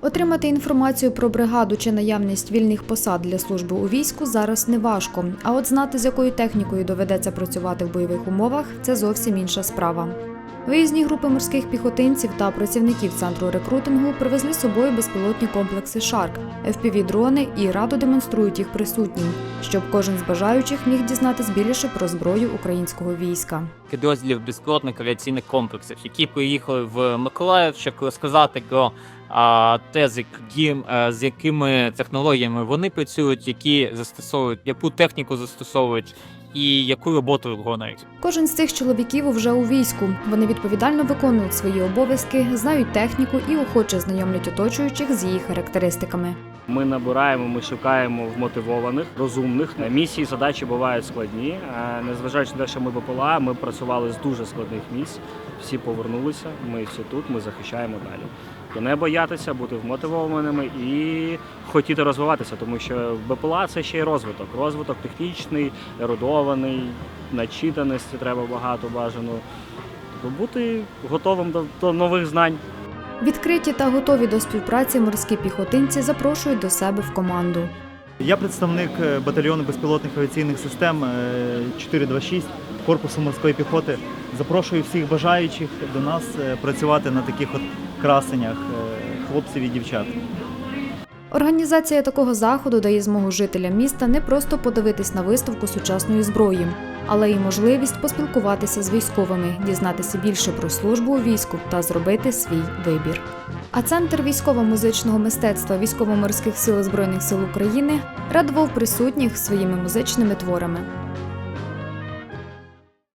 Отримати інформацію про бригаду чи наявність вільних посад для служби у війську зараз не важко. А от знати, з якою технікою доведеться працювати в бойових умовах, це зовсім інша справа. Виїзні групи морських піхотинців та працівників центру рекрутингу привезли з собою безпілотні комплекси Шарк, FPV-дрони і радо демонструють їх присутнім, щоб кожен з бажаючих міг дізнатись більше про зброю українського війська. підрозділів безпілотних авіаційних комплексів, які приїхали в Миколаїв, щоб розказати про те, з, яким, е, з якими технологіями вони працюють, які застосовують, яку техніку застосовують і яку роботу виконують. Кожен з цих чоловіків вже у війську. Вони відповідально виконують свої обов'язки, знають техніку і охоче знайомлять оточуючих з її характеристиками. Ми набираємо, ми шукаємо вмотивованих, розумних. Місії задачі бувають складні. Е, Незважаючи на те, що ми БПЛА, ми працювали з дуже складних місць. Всі повернулися. Ми всі тут. Ми захищаємо далі. І не боятися бути вмотивованими і хотіти розвиватися, тому що БПЛА це ще й розвиток. Розвиток технічний, ерудований, начитаності треба багато бажано. Тобто бути готовим до, до нових знань. Відкриті та готові до співпраці морські піхотинці запрошують до себе в команду. Я представник е, батальйону безпілотних авіаційних систем е, 426 корпусу морської піхоти. Запрошую всіх бажаючих до нас е, працювати на таких от красенях е, хлопців і дівчат. Організація такого заходу дає змогу жителям міста не просто подивитись на виставку сучасної зброї, але й можливість поспілкуватися з військовими, дізнатися більше про службу у війську та зробити свій вибір. А центр військово-музичного мистецтва військово-морських сил Збройних сил України радував присутніх своїми музичними творами.